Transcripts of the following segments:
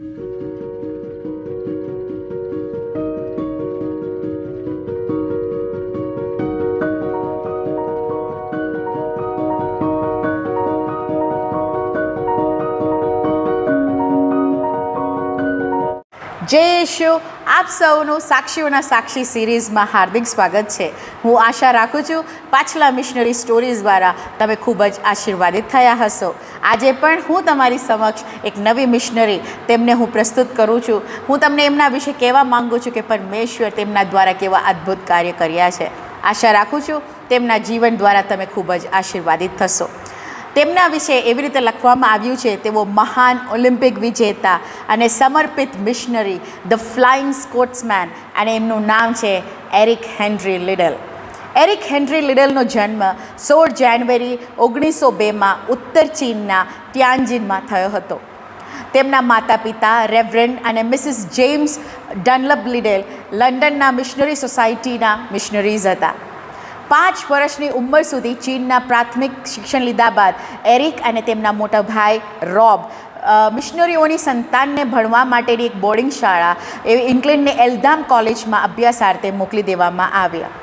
Thank you. જય યશુ આપ સૌનું સાક્ષીઓના સાક્ષી સિરીઝમાં હાર્દિક સ્વાગત છે. હું આશા રાખું છું પાછલા મિશનરી સ્ટોરીઝ દ્વારા તમે ખૂબ જ આશીર્વાદિત થયા હશો. આજે પણ હું તમારી સમક્ષ એક નવી મિશનરી તેમને હું પ્રસ્તુત કરું છું. હું તમને એમના વિશે કહેવા માંગુ છું કે પરમેશ્વર તેમના દ્વારા કેવા અદ્ભુત કાર્ય કર્યા છે. આશા રાખું છું તેમના જીવન દ્વારા તમે ખૂબ જ આશીર્વાદિત થશો. તેમના વિશે એવી રીતે લખવામાં આવ્યું છે, તેઓ મહાન ઓલિમ્પિક વિજેતા અને સમર્પિત મિશનરી, ધ ફ્લાઇંગ સ્કોટ્સમેન અને એમનું નામ છે Eric Henry Liddell. Eric Henry લિડલનો જન્મ સોળ જાન્યુઆરી ઓગણીસો બેમાં ઉત્તર ચીનના ટિયાન્જિનમાં થયો હતો. તેમના માતા પિતા રેવરેન્ડ અને મિસિસ જેમ્સ ડનલબ લિડેલ લંડનના મિશનરી સોસાયટીના મિશનરીઝ હતા. પાંચ વર્ષની ઉંમર સુધી ચીનના પ્રાથમિક શિક્ષણ લીધા બાદ એરિક અને તેમના મોટા ભાઈ રોબ મિશનરીઓની સંતાનને ભણવા માટેની એક બોર્ડિંગ શાળા એવી ઇંગ્લેન્ડની એલ્ધામ કોલેજમાં અભ્યાસાર્થે મોકલી દેવામાં આવ્યા.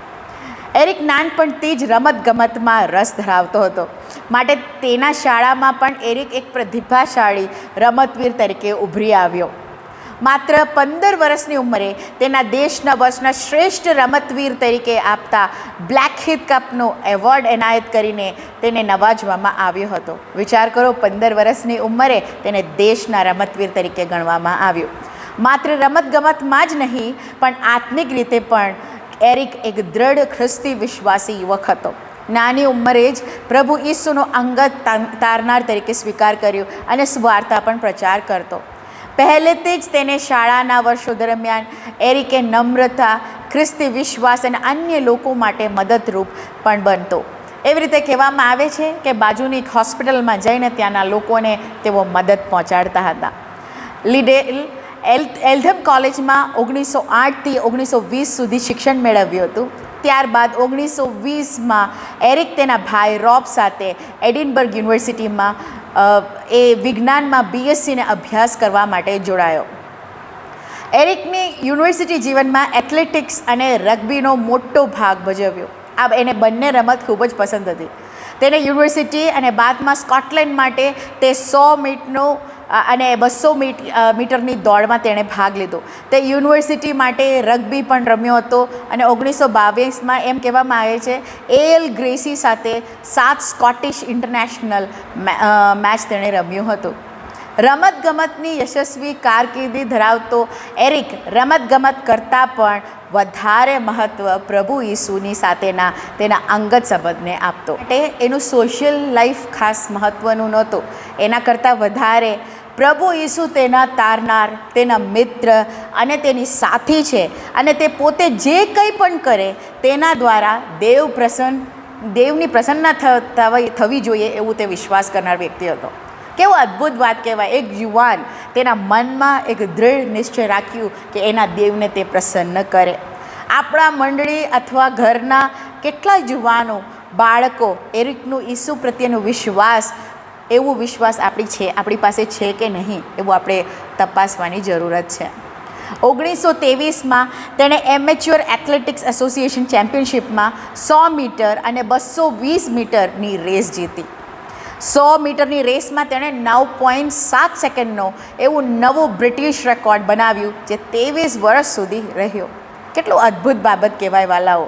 એરિક નાનપણથી જ રમતગમતમાં રસ ધરાવતો હતો. માટે તેના શાળામાં પણ એરિક એક પ્રતિભાશાળી રમતવીર તરીકે ઉભરી આવ્યો. માત્ર પંદર વર્ષની ઉંમરે તેના દેશના વર્ષના શ્રેષ્ઠ રમતવીર તરીકે આપતા બ્લેક હિત કપનો એવોર્ડ એનાયત કરીને તેને નવાજવામાં આવ્યો હતો. વિચાર કરો, પંદર વર્ષની ઉંમરે તેને દેશના રમતવીર તરીકે ગણવામાં આવ્યો. માત્ર રમતગમતમાં જ નહીં, પણ આત્મિક રીતે પણ એરિક એક દ્રઢ ખ્રિસ્તી વિશ્વાસી યુવક હતો. નાની ઉંમરે જ પ્રભુ ઈસુનો અંગત તારનાર તરીકે સ્વીકાર કર્યો અને સ્વાર્થા પણ પ્રચાર કરતો. પહેલેથી જ તેને શાળાના વર્ષો દરમિયાન એરિકે નમ્રતા, ખ્રિસ્તી વિશ્વાસ અને અન્ય લોકો માટે મદદરૂપ પણ બનતો. એવી રીતે કહેવામાં આવે છે કે બાજુની એક હોસ્પિટલમાં જઈને ત્યાંના લોકોને તેઓ મદદ પહોંચાડતા હતા. લીડેલ એલ, એલ્ધમ કોલેજમાં ઓગણીસો આઠથી ઓગણીસો વીસ સુધી શિક્ષણ મેળવ્યું હતું. ત્યારબાદ ઓગણીસો વીસમાં એરિક તેના ભાઈ રોબ સાથે એડિનબર્ગ યુનિવર્સિટીમાં એ વિજ્ઞાનમાં બીએસસીને અભ્યાસ કરવા માટે જોડાયો. એરિકની યુનિવર્સિટી જીવનમાં એથ્લેટિક્સ અને રગ્બીનો મોટો ભાગ ભજવ્યો. આ એને બંને રમત ખૂબ જ પસંદ હતી. તેને યુનિવર્સિટી અને બાદમાં સ્કોટલેન્ડ માટે તે સો મીટનો અને બસો મીટ મીટરની દોડમાં તેણે ભાગ લીધો. તે યુનિવર્સિટી માટે રગ્બી પણ રમ્યો હતો અને ઓગણીસો બાવીસમાં એમ કહેવામાં આવે છે, એલ ગ્રેસી સાથે સાત સ્કોટિશ ઇન્ટરનેશનલ મેચ તેણે રમ્યું હતું. રમતગમતની યશસ્વી કારકિર્દી ધરાવતો એરિક રમતગમત કરતાં પણ વધારે મહત્ત્વ પ્રભુ ઈસુની સાથેના તેના અંગત સંબંધને આપતો. એટલે એનું સોશિયલ લાઈફ ખાસ મહત્ત્વનું નહોતું. એના કરતાં વધારે પ્રભુ ઈસુ તેના તારનાર, તેના મિત્ર અને તેની સાથી છે. અને તે પોતે જે કંઈ પણ કરે, તેના દ્વારા દેવ પ્રસન્ન, દેવની પ્રસન્નતા થવી જોઈએ એવું તે વિશ્વાસ કરનાર વ્યક્તિ હતો. કેવો અદ્ભુત વાત કહેવાય. એક યુવાન તેના મનમાં એક દૃઢ નિશ્ચય રાખ્યું કે એના દેવને તે પ્રસન્ન કરે. આપણા મંડળી અથવા ઘરના કેટલા યુવાનો, બાળકો એરિકનું ઈસુ પ્રત્યેનો વિશ્વાસ એવું વિશ્વાસ આપણી છે, આપણી પાસે છે કે નહીં, એવું આપણે તપાસવાની જરૂરત છે. ઓગણીસો ત્રેવીસમાં તેણે એમેચ્યોર એથ્લેટિક્સ એસોસિએશન ચેમ્પિયનશિપમાં સો મીટર અને બસો વીસ મીટરની રેસ જીતી. સો મીટરની રેસમાં તેણે નવ પોઈન્ટ સાત સેકન્ડનો એવું નવું બ્રિટિશ રેકોર્ડ બનાવ્યું, જે ત્રેવીસ વર્ષ સુધી રહ્યો. કેટલું અદ્ભુત બાબત કહેવાય વાલાઓ.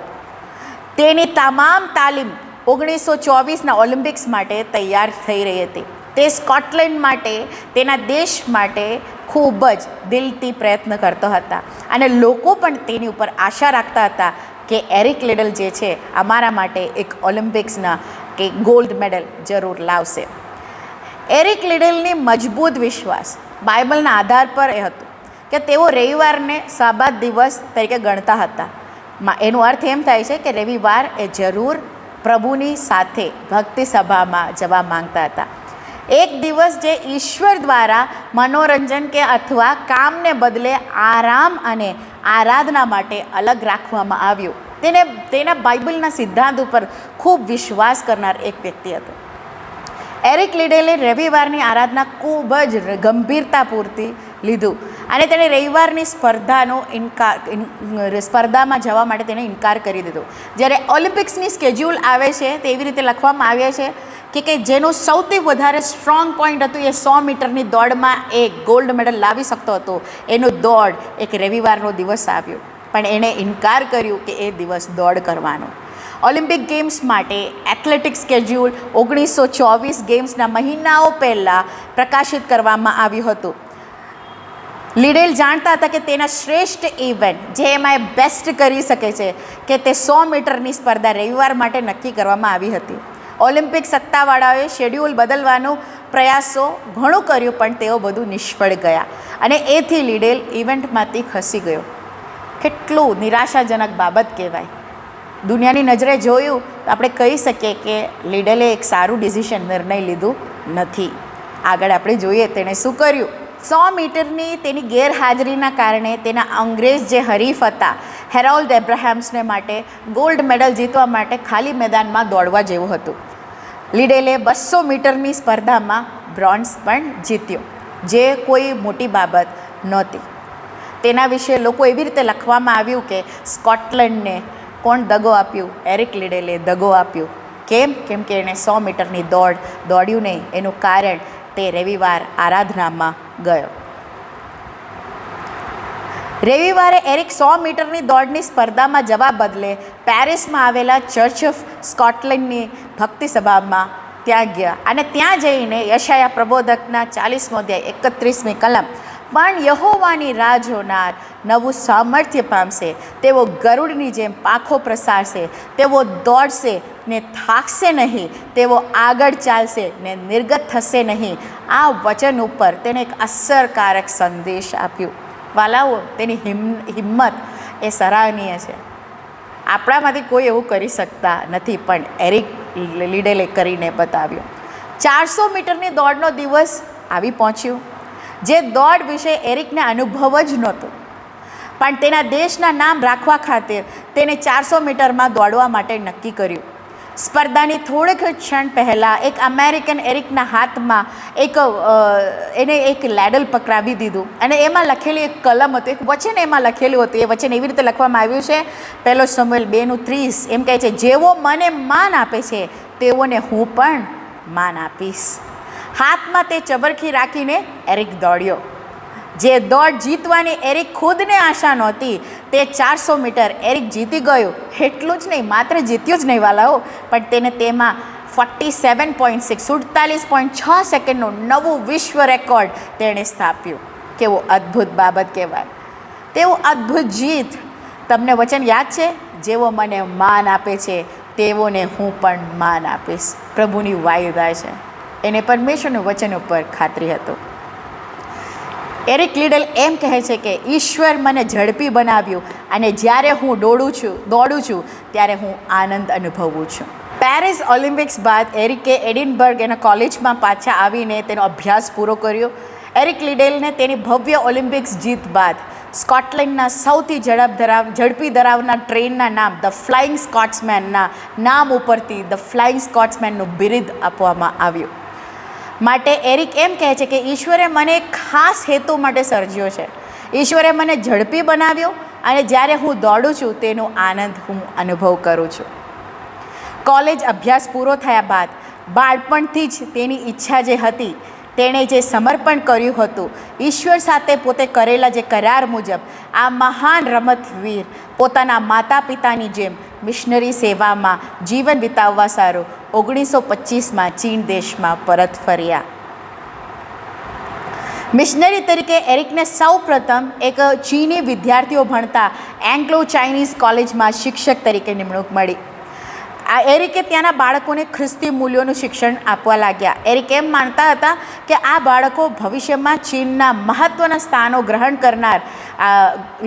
તેની તમામ તાલીમ ઓગણીસો ચોવીસના ઓલિમ્પિક્સ માટે તૈયાર થઈ રહી હતી. તે સ્કોટલેન્ડ માટે, તેના દેશ માટે ખૂબ જ દિલથી પ્રયત્ન કરતો હતા. અને લોકો પણ તેની ઉપર આશા રાખતા હતા કે એરિક લેડલ જે છે, અમારા માટે એક ઓલિમ્પિક્સના કે ગોલ્ડ મેડલ જરૂર લાવશે. એરિક લેડલની મજબૂત વિશ્વાસ બાઇબલના આધાર પર એ હતું કે તેઓ રવિવારને સાબાદ દિવસ તરીકે ગણતા હતા. એનો અર્થ એમ થાય છે કે રવિવાર એ જરૂર પ્રભુની સાથે ભક્તિ સભામાં જવા માંગતા હતા. એક દિવસ જે ઈશ્વર દ્વારા મનોરંજન કે અથવા કામને બદલે આરામ અને આરાધના માટે અલગ રાખવામાં આવ્યું. તેને, તેના બાઇબલના સિદ્ધાંત ઉપર ખૂબ વિશ્વાસ કરનાર એક વ્યક્તિ હતો. એરિક લીડેલે રવિવારની આરાધના ખૂબ જ ગંભીરતાપૂર્તિ લીધું. અને તેણે રવિવારની સ્પર્ધાનો ઇનકાર સ્પર્ધામાં જવા માટે તેણે ઇનકાર કરી દીધો. જ્યારે ઓલિમ્પિક્સની સ્કેડ્યુલ આવે છે તે એવી રીતે લખવામાં આવે છે કે કે જેનું સૌથી વધારે સ્ટ્રોંગ પોઈન્ટ હતું એ સો મીટરની દોડમાં એ ગોલ્ડ મેડલ લાવી શકતો હતો. એનો દોડ એક રવિવારનો દિવસ આવ્યો. પણ એણે ઇનકાર કર્યું કે એ દિવસ દોડ કરવાનો. ઓલિમ્પિક ગેમ્સ માટે એથ્લેટિક સ્કેડ્યુલ ઓગણીસો ચોવીસ ગેમ્સના મહિનાઓ પહેલાં પ્રકાશિત કરવામાં આવ્યું હતું. લીડેલ જાણતા હતા કે તેના શ્રેષ્ઠ ઇવેન્ટ જે એમાં એ બેસ્ટ કરી શકે છે, કે તે સો મીટરની સ્પર્ધા રવિવાર માટે નક્કી કરવામાં આવી હતી. ઓલિમ્પિક સત્તાવાળાઓએ શેડ્યુલ બદલવાનો પ્રયાસો ઘણું કર્યું, પણ તેઓ બધું નિષ્ફળ ગયા અને એથી લીડેલ ઇવેન્ટમાંથી ખસી ગયો. કેટલું નિરાશાજનક બાબત કહેવાય. દુનિયાની નજરે જોયું તો આપણે કહી શકીએ કે લીડલે એક સારું ડિસિશન નિર્ણય લીધું નથી. આગળ આપણે જોઈએ તેણે શું કર્યું. સો મીટરની તેની ગેરહાજરીના કારણે તેના અંગ્રેજ જે હરીફ હતા, હેરોલ્ડ એબ્રાહમ્સને માટે ગોલ્ડ મેડલ જીતવા માટે ખાલી મેદાનમાં દોડવા જેવું હતું. લીડેલે બસો મીટરની સ્પર્ધામાં બ્રોન્ઝ પણ જીત્યો, જે કોઈ મોટી બાબત નહોતી. તેના વિશે લોકો એવી રીતે લખવામાં આવ્યું કે સ્કોટલેન્ડને કોણ દગો આપ્યું? એરિક લીડેલે દગો આપ્યો. કેમ? કેમ કે એણે સો મીટરની દોડ દોડ્યું નહીં. એનું કારણ તે રવિવાર આરાધનામાં ગયો. રવિવારે એરિક સો મીટરની દોડની સ્પર્ધામાં જવા બદલે પેરિસમાં આવેલા ચર્ચ ઓફ સ્કોટલેન્ડની ભક્તિ સભામાં ત્યાં ગયા અને ત્યાં જઈને યશાયા પ્રબોધકના ચાલીસમો અધ્યાય એકત્રીસમી કલમ પણ યહોવાની રાહ જોનાર નવું સામર્થ્ય પામશે. તેઓ ગરુડની જેમ પાંખો પ્રસારશે, તેઓ દોડશે ને થાકશે નહીં, તેઓ આગળ ચાલશે ને નિર્ગત થશે નહીં. આ વચન ઉપર તેણે એક અસરકારક સંદેશ આપ્યો. વાલાઓ, તેની હિમ, હિંમત એ સરાહનીય છે. આપણામાંથી કોઈ એવું કરી શકતા નથી, પણ એરિક લીડેલે કરીને બતાવ્યું. ચારસો મીટરની દોડનો દિવસ આવી પહોંચ્યો. જે દોડ વિશે એરિકને અનુભવ જ નહોતો. પણ તેના દેશના નામ રાખવા ખાતે તેને ચારસો મીટરમાં દોડવા માટે નક્કી કર્યું. સ્પર્ધાની થોડીક ક્ષણ પહેલાં એક અમેરિકન એરિકના હાથમાં એક એને એક લેડલ પકડાવી દીધું. અને એમાં લખેલી એક કલમ હતું, એક વચન એમાં લખેલું હતું. એ વચન એવી રીતે લખવામાં આવ્યું છે, પહેલો સમવેલ બેનું ત્રીસ. એમ કહે છે, જેવો મને માન આપે છે, તેઓને હું પણ માન આપીશ. હાથમાં તે ચબરખી રાખીને એરિક દોડ્યો. જે દોડ જીતવાની એરિક ખુદને આશા નહોતી. તે ચારસો મીટર એરિક જીતી ગયો. એટલું જ નહીં, માત્ર જીત્યું જ નહીં વાલાઓ. પણ તેને તેમાં ફોર્ટી સેવન પોઈન્ટ સિક્સ સુડતાલીસ પોઈન્ટ છ સેકન્ડનું નવું વિશ્વ રેકોર્ડ તેણે સ્થાપ્યું. કેવો અદ્ભુત બાબત કહેવાય. તેવું અદ્ભુત જીત. તમને વચન યાદ છે? જેવો મને માન આપે છે તેઓને હું પણ માન આપીશ. પ્રભુની વાયુદા છે. એને પરમેશ્વરનું વચન ઉપર ખાતરી હતું. એરિક લીડલ એમ કહે છે કે, ઈશ્વર મને ઝડપી બનાવ્યું અને જ્યારે હું દોડું છું દોડું છું, ત્યારે હું આનંદ અનુભવું છું. પેરિસ ઓલિમ્પિક્સ બાદ એરિકે એડિનબર્ગ એના કોલેજમાં પાછા આવીને તેનો અભ્યાસ પૂરો કર્યો. એરિક લીડેલને તેની ભવ્ય ઓલિમ્પિક્સ જીત બાદ સ્કોટલેન્ડના સૌથી ઝડપ ધરાવ, ઝડપી ધરાવનાર ટ્રેનના નામ ધ ફ્લાઇંગ સ્કોટ્સમેનના નામ ઉપરથી ધ ફ્લાઇંગ સ્કોટ્સમેનનું બિરુદ આપવામાં આવ્યું. માટે એરિક એમ કહે છે કે ઈશ્વરે મને ખાસ હેતુ માટે સર્જ્યો છે. ઈશ્વરે મને ઝડપી બનાવ્યો અને જ્યારે હું દોડું છું તેનો આનંદ હું અનુભવ કરું છું. કોલેજ અભ્યાસ પૂરો થયા બાદ બાળપણથી જ તેની ઈચ્છા જે હતી, તેણે જે સમર્પણ કર્યું હતું, ઈશ્વર સાથે પોતે કરેલા જે કરાર મુજબ, આ મહાન રમતવીર પોતાના માતા પિતાની જેમ મિશનરી સેવામાં જીવન વિતાવવા સારું ઓગણીસો પચીસમાં ચીન દેશમાં પરત ફર્યા. મિશનરી તરીકે એરિકને સૌ પ્રથમ એક ચીની વિદ્યાર્થીઓ ભણતા એંગ્લો ચાઇનીઝ કોલેજમાં શિક્ષક તરીકે નિમણૂક મળી. આ એરિકે ત્યાંના બાળકોને ખ્રિસ્તી મૂલ્યોનું શિક્ષણ આપવા લાગ્યા. એરિક એમ માનતા હતા કે આ બાળકો ભવિષ્યમાં ચીનના મહત્ત્વના સ્થાનો ગ્રહણ કરનાર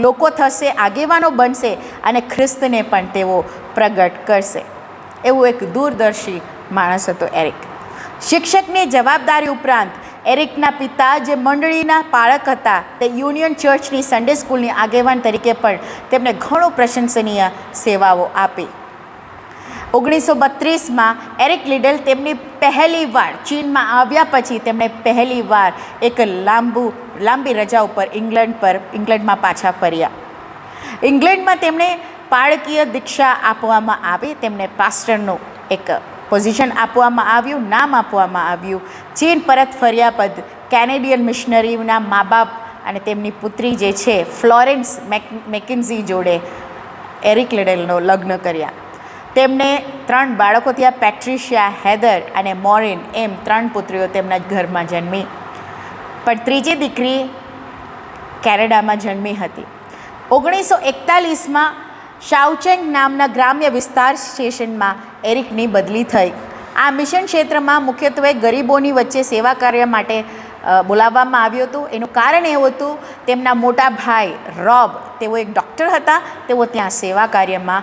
લોકો થશે, આગેવાનો બનશે અને ખ્રિસ્તને પણ તેઓ પ્રગટ કરશે. એવું એક દૂરદર્શી માણસ હતો એરિક. શિક્ષકની જવાબદારી ઉપરાંત એરિકના પિતા જે મંડળીના પાળક હતા તે યુનિયન ચર્ચની સન્ડે સ્કૂલની આગેવાન તરીકે પણ તેમને ઘણું પ્રશંસનીય સેવાઓ આપી. ઓગણીસો બત્રીસમાં એરિક લીડલ તેમની પહેલી વાર ચીનમાં આવ્યા પછી તેમણે પહેલી વાર એક લાંબુ, લાંબી રજા ઉપર ઇંગ્લેન્ડ પર, ઇંગ્લેન્ડમાં પાછા ફર્યા. ઇંગ્લેન્ડમાં તેમણે બાળકીય દીક્ષા આપવામાં આવી, તેમને પાસ્ટરનું એક પોઝિશન આપવામાં આવ્યું, નામ આપવામાં આવ્યું. ચીન પરત ફર્યા બાદ કેનેડિયન મિશનરીના મા બાપ અને તેમની પુત્રી જે છે, ફ્લોરેન્સ મેક, મેકિન્ઝી જોડે એરિક લેડલનો લગ્ન કર્યા. તેમને ત્રણ બાળકો થયા, પેટ્રિશિયા હેદર અને મોરિન એમ ત્રણ પુત્રીઓ તેમના જ ઘરમાં જન્મી. પણ ત્રીજી દીકરી કેનેડામાં જન્મી હતી. ઓગણીસો એકતાલીસમાં શાવચેંગ નામના ગ્રામ્ય વિસ્તાર સ્ટેશનમાં એરિકની બદલી થઈ. આ મિશન ક્ષેત્રમાં મુખ્યત્વે ગરીબોની વચ્ચે સેવા કાર્ય માટે બોલાવવામાં આવ્યું હતું. એનું કારણ એવું હતું, તેમના મોટા ભાઈ રોબ, તેઓ એક ડૉક્ટર હતા, તેઓ ત્યાં સેવા કાર્યમાં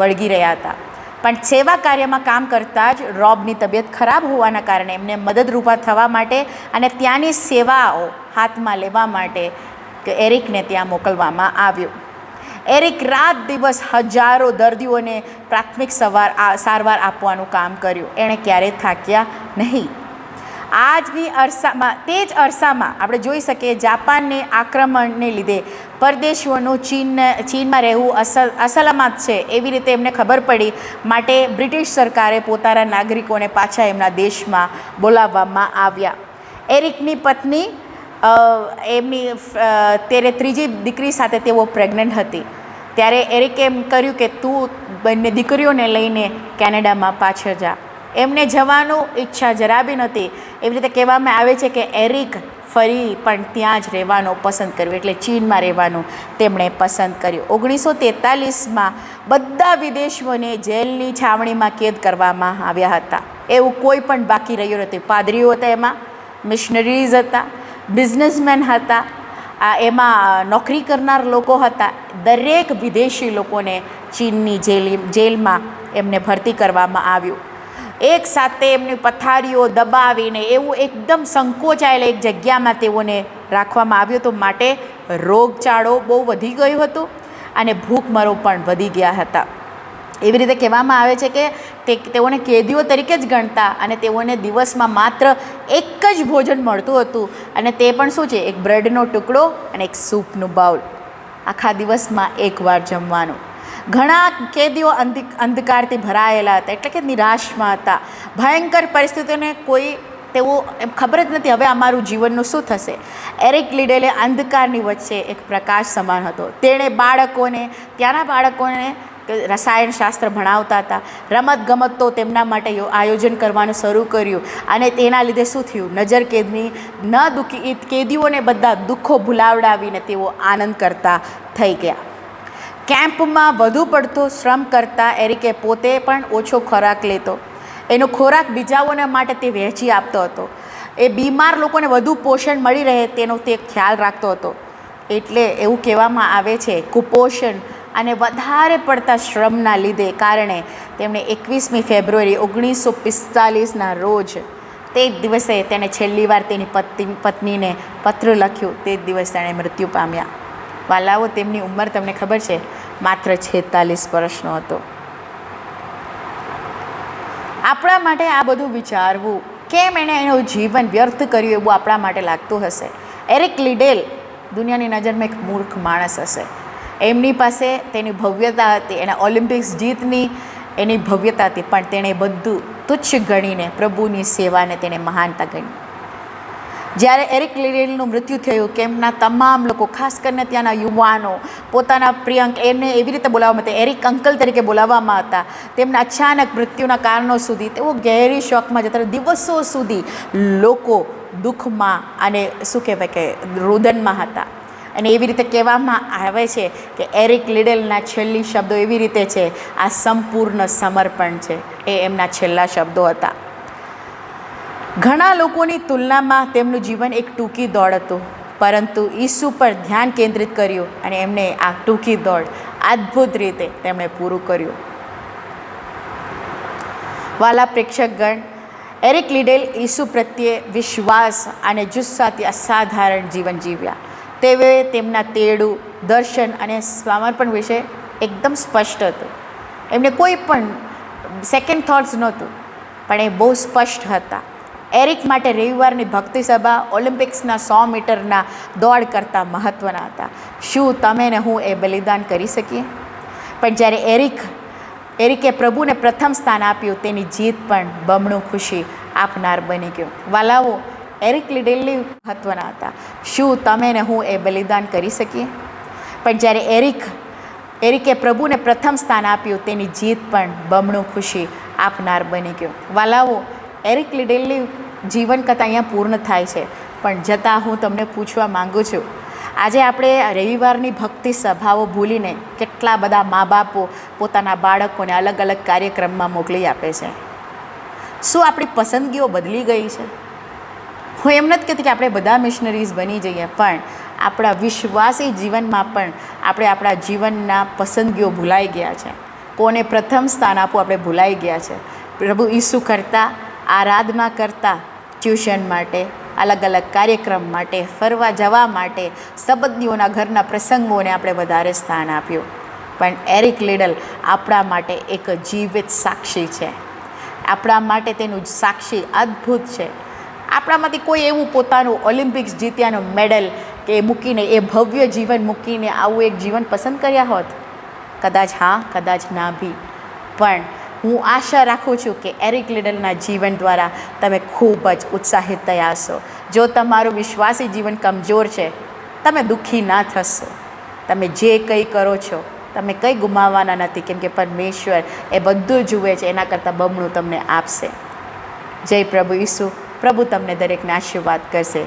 વળગી રહ્યા હતા. પણ સેવા કાર્યમાં કામ કરતાં જ રોબની તબિયત ખરાબ હોવાના કારણે એમને મદદરૂપા થવા માટે અને ત્યાંની સેવાઓ હાથમાં લેવા માટે એરિકને ત્યાં મોકલવામાં આવ્યો. એરિક રાત દિવસ હજારો દર્દીઓને પ્રાથમિક સવાર સારવાર આપવાનું કામ કર્યું. એણે ક્યારેય થાક્યા નહીં. આજની અરસામાં, તે જ અરસામાં આપણે જોઈ શકીએ જાપાનને આક્રમણને લીધે પરદેશીઓનું ચીન ચીનમાં રહેવું અસલ, અસલામત છે એવી રીતે એમને ખબર પડી. માટે બ્રિટિશ સરકારે પોતાના નાગરિકોને પાછા એમના દેશમાં બોલાવવામાં આવ્યા. એરિકની પત્ની એમની ત્યારે ત્રીજી દીકરી સાથે તેઓ પ્રેગ્નન્ટ હતી. ત્યારે એરિકે એમ કર્યું કે તું બંને દીકરીઓને લઈને કેનેડામાં પાછળ જા. એમને જવાનું ઈચ્છા જરા બી નહોતી. એવી રીતે કહેવામાં આવે છે કે એરિક ફરી પણ ત્યાં જ રહેવાનું પસંદ કર્યું, એટલે ચીનમાં રહેવાનું તેમણે પસંદ કર્યું. ઓગણીસો તેતાલીસમાં બધા વિદેશીઓને જેલની છાવણીમાં કેદ કરવામાં આવ્યા હતા. એવું કોઈ પણ બાકી રહ્યું નથી પાદરીઓ હતા એમાં મિશનરીઝ હતા. બિઝનેસમેન હતા. આ એમાં નોકરી કરનાર લોકો હતા. દરેક વિદેશી લોકોને ચીનની જેલ, જેલમાં એમને ભરતી કરવામાં આવ્યું. એક સાથે એમની પથારીઓ દબાવીને એવું એકદમ સંકોચાયેલ એક જગ્યામાં તેઓને રાખવામાં આવ્યું હતું. માટે રોગચાળો બહુ વધી ગયો હતો અને ભૂખમરો પણ વધી ગયા હતા. એવી રીતે કહેવામાં આવે છે કે તે તેઓને કેદીઓ તરીકે જ ગણતા અને તેઓને દિવસમાં માત્ર એક જ ભોજન મળતું હતું. અને તે પણ શું છે? એક બ્રેડનો ટુકડો અને એક સૂપનું બાઉલ. આખા દિવસમાં એકવાર જમવાનું. ઘણા કેદીઓ અંધિ, અંધકારથી ભરાયેલા હતા, એટલે કે નિરાશમાં હતા. ભયંકર પરિસ્થિતિઓને કોઈ, તેઓ ખબર જ નથી હવે અમારું જીવનનું શું થશે. એરિક લીડેલે અંધકારની વચ્ચે એક પ્રકાશ સમાન હતો. તેણે બાળકોને, ત્યાંના બાળકોને રસાયણશાસ્ત્ર ભણાવતા હતા. રમત ગમત તો તેમના માટે આયોજન કરવાનું શરૂ કર્યું. અને તેના લીધે શું થયું? નજર કેદની, ન દુઃખી કેદીઓને બધા દુઃખો ભૂલાવડાવીને તેઓ આનંદ કરતા થઈ ગયા. કેમ્પમાં વધુ પડતો શ્રમ કરતા એરિકે પોતે પણ ઓછો ખોરાક લેતો. એનો ખોરાક બીજાઓને માટે તે વહેંચી આપતો હતો. એ બીમાર લોકોને વધુ પોષણ મળી રહે તેનો તે ખ્યાલ રાખતો હતો. એટલે એવું કહેવામાં આવે છે, કુપોષણ અને વધારે પડતા શ્રમના લીધે કારણે તેમણે એકવીસમી ફેબ્રુઆરી ઓગણીસો પિસ્તાલીસના રોજ તે જ દિવસે તેણે છેલ્લી વાર તેની પત્ની, પત્નીને પત્ર લખ્યું. તે જ દિવસ તેણે મૃત્યુ પામ્યા. વાલાઓ, તેમની ઉંમર તમને ખબર છે? માત્ર છેતાલીસ વર્ષનો હતો. આપણા માટે આ બધું વિચારવું, કેમ એણે એનું જીવન વ્યર્થ કર્યું એવું આપણા માટે લાગતું હશે? એરિક લીડેલ દુનિયાની નજરમાં એક મૂર્ખ માણસ હશે. એમની પાસે તેની ભવ્યતા હતી, એના ઓલિમ્પિક્સ જીતની એની ભવ્યતા હતી, પણ તેણે બધું તુચ્છ ગણીને પ્રભુની સેવાને તેણે મહાનતા ગણી. જ્યારે એરિક લિરેલનું મૃત્યુ થયું, કેમ્પના તમામ લોકો, ખાસ કરીને ત્યાંના યુવાનો, પોતાના પ્રિયંક એને એવી રીતે બોલાવવામાં હતા એરિક અંકલ તરીકે બોલાવવામાં હતા તેમના અચાનક મૃત્યુના કારણો સુધી, તેઓ ગહેરી શોકમાં જતા દિવસો સુધી લોકો દુઃખમાં અને શું કહેવાય કે રોદનમાં હતા. અને એવી રીતે કહેવામાં આવે છે કે એરિક લીડેલના છેલ્લી શબ્દો એવી રીતે છે, આ સંપૂર્ણ સમર્પણ છે. એ એમના છેલ્લા શબ્દો હતા. ઘણા લોકોની તુલનામાં તેમનું જીવન એક ટૂંકી દોડ હતું, પરંતુ ઈસુ પર ધ્યાન કેન્દ્રિત કર્યું અને એમને આ ટૂંકી દોડ અદ્ભુત રીતે તેમણે પૂરું કર્યું. વાલા પ્રેક્ષકગણ, એરિક લીડેલ ઈસુ પ્રત્યે વિશ્વાસ અને જુસ્સાથી અસાધારણ જીવન જીવ્યા. તેઓએ તેમના તેડું, દર્શન અને સમર્પણ વિશે એકદમ સ્પષ્ટ હતું. એમને કોઈ પણ સેકન્ડ થોટ્સ નહોતું, પણ એ બહુ સ્પષ્ટ હતા. એરિક માટે રવિવારની ભક્તિ સભા ઓલિમ્પિક્સના સો મીટરના દોડ કરતાં મહત્ત્વના હતા. શું તમે ને હું એ બલિદાન કરી શકીએ? પણ જ્યારે એરિક, એરિકે પ્રભુને પ્રથમ સ્થાન આપ્યું, તેની જીત પણ બમણું ખુશી આપનાર બની ગયો. વાલાઓ એરિક લિડેલી મહત્ત્વના હતા. શું તમે ને હું એ બલિદાન કરી શકીએ? પણ જ્યારે એરિક, એરિકે પ્રભુને પ્રથમ સ્થાન આપ્યું, તેની જીત પણ બમણું ખુશી આપનાર બની ગયો. વાલાઓ, એરિક લિડેલની જીવન કથા અહીંયા પૂર્ણ થાય છે. પણ જતાં હું તમને પૂછવા માગું છું, આજે આપણે રવિવારની ભક્તિ સભાઓ ભૂલીને કેટલા બધા મા બાપો પોતાના બાળકોને અલગ અલગ કાર્યક્રમમાં મોકલી આપે છે? શું આપણી પસંદગીઓ બદલી ગઈ છે? હું એમ નથી કહેતી કે આપણે બધા મિશનરીઝ બની જઈએ, પણ આપણા વિશ્વાસી જીવનમાં પણ આપણે આપણા જીવનના પસંદગીઓ ભૂલાઈ ગયા છે. કોને પ્રથમ સ્થાન આપવું આપણે ભૂલાઈ ગયા છે. પ્રભુ ઈસુ કરતાં, આરાધના કરતાં, ટ્યુશન માટે અલગ અલગ કાર્યક્રમ માટે, ફરવા જવા માટે, સંબંધીઓના ઘરના પ્રસંગોને આપણે વધારે સ્થાન આપ્યું. પણ એરિક લીડલ આપણા માટે એક જીવિત સાક્ષી છે. આપણા માટે તેનું સાક્ષી અદ્ભુત છે. આપણામાંથી કોઈ એવું પોતાનું ઓલિમ્પિક્સ જીત્યાનું મેડલ કે મૂકીને, એ ભવ્ય જીવન મૂકીને આવું એક જીવન પસંદ કર્યા હોત? કદાચ હા, કદાચ ના બી પણ હું આશા રાખું છું કે એરિક લીડલના જીવન દ્વારા તમે ખૂબ જ ઉત્સાહિત થયા હશો. જો તમારું વિશ્વાસી જીવન કમજોર છે, તમે દુઃખી ના થશો. તમે જે કંઈ કરો છો, તમે કંઈ ગુમાવવાના નથી, કેમ કે પરમેશ્વર એ બધું જુએ છે, એના કરતાં બમણું તમને આપશે. જય પ્રભુ ઈસુ. પ્રભુ તમને દરેકને આશીર્વાદ કરશે.